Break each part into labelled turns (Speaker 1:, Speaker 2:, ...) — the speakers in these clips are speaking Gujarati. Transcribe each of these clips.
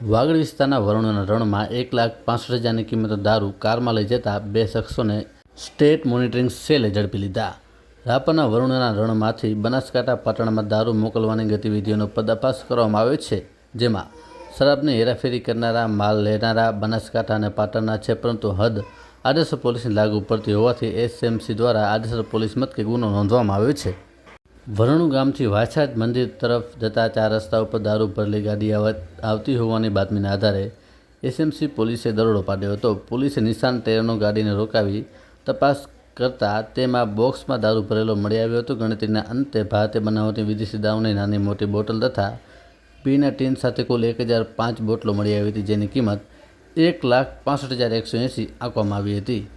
Speaker 1: વાગડ વિસ્તારના વરુણના રણમાં એક લાખ પાસઠ હજારની કિંમતનો દારૂ કારમાં લઈ જતા બે શખ્સોને સ્ટેટ મોનિટરિંગ સેલે ઝડપી લીધા. રાપરના વરુણના રણમાંથી બનાસકાંઠા પાટણમાં દારૂ મોકલવાની ગતિવિધિઓનો પર્દાફાશ કરવામાં આવ્યો છે, જેમાં શરાબની હેરાફેરી કરનારા, માલ લેનારા, બનાસકાંઠા અને પાટણના છે, પરંતુ હદ આદર્શ પોલીસની લાગુ પડતી હોવાથી એસએમસી દ્વારા આદર્શ પોલીસ મથકે ગુનો નોંધવામાં આવ્યો છે. વરણુ ગામથી વાછાદ મંદિર તરફ જતા ચાર રસ્તા ઉપર દારૂ ભરેલી ગાડી આવ- આવતી હોવાની બાતમીના આધારે એસએમસી પોલીસે દરોડો પાડ્યો હતો. પોલીસે નિશાન તેરનો ગાડીને રોકાવી તપાસ કરતાં તેમાં બોક્સમાં દારૂ ભરેલો મળી આવ્યો હતો. ગણતરીના અંતે ભારતે બનાવટી વિદેશી દારૂની નાની મોટી બોટલ તથા પીના ટીન સાથે કુલ એક હજાર પાંચ બોટલો મળી આવી હતી, જેની કિંમત એક લાખ પાસઠ હજાર એકસો એંસી આંકવામાં આવી હતી.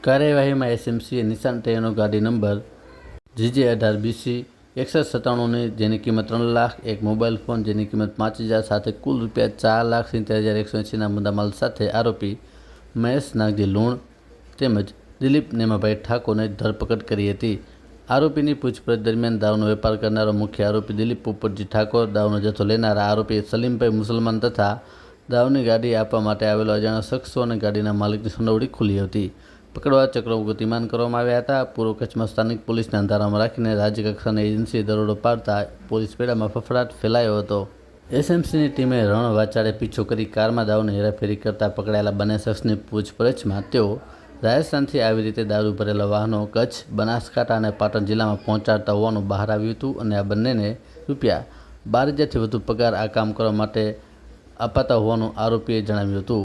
Speaker 1: કાર્યવાહીમાં એસએમસીએ નિશાન ટેરનો ગાડી નંબર જીજે અઢાર બીસી એકસઠ સત્તાણુંની જેની કિંમત ત્રણ લાખ, એક મોબાઈલ ફોન જેની કિંમત પાંચ હજાર સાથે કુલ રૂપિયા ચાર લાખ સિત્તેર હજાર એકસો એંસીના મુદ્દામાલ સાથે આરોપી મહેશ નાગજી લુણ તેમજ દિલીપ નેમાભાઈ ઠાકોરને ધરપકડ કરી હતી. આરોપીની પૂછપરછ દરમિયાન દારૂનો વેપાર કરનારો મુખ્ય આરોપી દિલીપ પોપટજી ઠાકોર દારૂનો જથ્થો લેનારા આરોપી સલીમભાઈ મુસલમાન તથા દારૂની ગાડી આપવા માટે આવેલો અજાણ્યા શખ્સો અને ગાડીના માલિકની સંડોવણી ખુલી હતી. પકડવા ચક્રો ગતિમાન કરવામાં આવ્યા હતા. પૂર્વ કચ્છમાં સ્થાનિક પોલીસને અંધારામાં રાખીને રાજ્યકક્ષાની એજન્સીએ દરોડો પાડતા પોલીસ પેડામાં ફફડાટ ફેલાયો હતો. એસએમસીની ટીમે રણ વાચાડે પીછો કરી કારમાં દાવને હેરાફેરી કરતા પકડાયેલા બંને શખ્સની પૂછપરછમાં તેઓ રાજસ્થાનથી આવી રીતે દારૂ ભરેલા વાહનો કચ્છ, બનાસકાંઠા અને પાટણ જિલ્લામાં પહોંચાડતા હોવાનું બહાર આવ્યું હતું અને આ બંનેને રૂપિયા બાર હજારથી વધુ પગાર આ કામ કરવા માટે અપાતા હોવાનું આરોપીએ જણાવ્યું હતું.